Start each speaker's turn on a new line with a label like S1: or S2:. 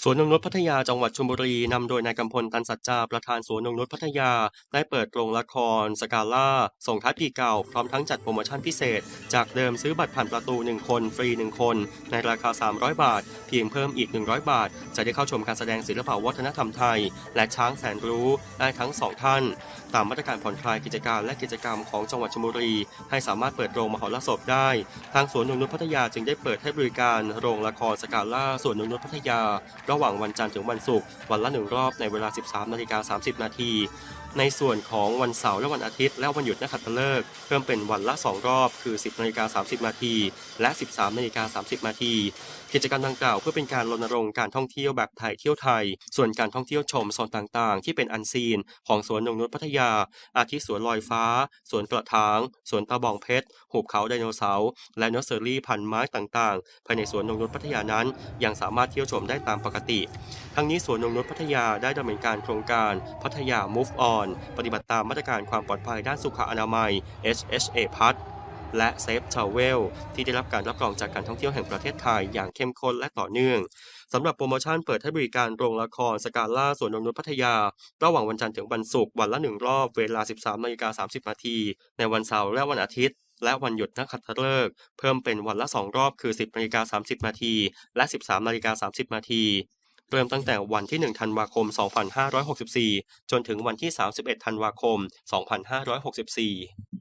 S1: สวนนงนุชพัทยาจังหวัดชลบุรีนำโดยนายกำพลตันสัจจาประธานสวนนงนุชพัทยา ได้เปิดโรงละคร สกาล่า ส่งท้ายปีเก่า พร้อมทั้งจัดโปรโมชั่นพิเศษ จากเดิมซื้อบัตรผ่านประตู 1 คน ฟรี 1 คน ในราคา 300 บาท เพียงเพิ่มอีก 100 บาท จะได้เข้าชมการแสดงศิลปวัฒนธรรมไทย และช้างแสนรู้ได้ทั้งสองท่าน ตามมาตรการผ่อนคลายกิจการและกิจกรรมของจังหวัดชลบุรี ให้สามารถเปิดโรงมหรสพได้ ทางสวนนงนุชพัทยาจึงได้เปิดให้บริการโรงละครสกาล่าสวนนงนุชพัทยาระหว่างวันจันทร์ถึงวันศุกร์วันละหนึ่งรอบในเวลา 13นาฬิกา30 นาที ในส่วนของวันเสาร์และวันอาทิตย์ และวันหยุดนักขัตฤกษ์เพิ่มเป็นวันละ 2 รอบ คือ 10นาฬิกา30นาทีและ 13นาฬิกา30นาทีกิจกรรมดังกล่าวเพื่อเป็นการรณรงค์การท่องเที่ยวแบบไทยเที่ยวไทย ส่วนการท่องเที่ยวชมโซนต่างๆ ที่เป็นอันซีน ของสวนนงนุชพัทยา อาทิสวนลอยฟ้า สวนกระถาง สวนตะบองเพชร หุบเขาไดโนเสาร์ และนอร์เซอรี่พันไม้ต่างๆ ภายในสวนนงนุชพัทยานั้น ยังสามารถเที่ยวชมได้ตามปกติ ทั้งนี้สวนนงนุชพัทยาได้ดำเนินการโครงการพัทยา Move On ปฏิบัติตามมาตรการความปลอดภัยด้านสุขอนามัย HHA พัทและ Safe Travel ที่ได้รับการรับรองจากการท่องเที่ยวแห่งประเทศไทยอย่างเข้มข้นและต่อเนื่องสำหรับโปรโมชั่นเปิดให้บริการโรงละครสกาล่าสวนนงนุชพัทยา ระหว่างวันจันทร์ถึงวันศุกร์วันละหนึ่งรอบเวลา 13นาฬิกา30นาทีในวันเสาร์และวันอาทิตย์ และวันหยุดนักขัตฤกษ์เพิ่มเป็นวันละ 2 รอบคือ 10นาฬิกา30นาทีและ 13นาฬิกา30นาที เริ่มตั้งแต่วันที่ 1 ธันวาคม 2564 จนถึงวันที่ 31 ธันวาคม 2564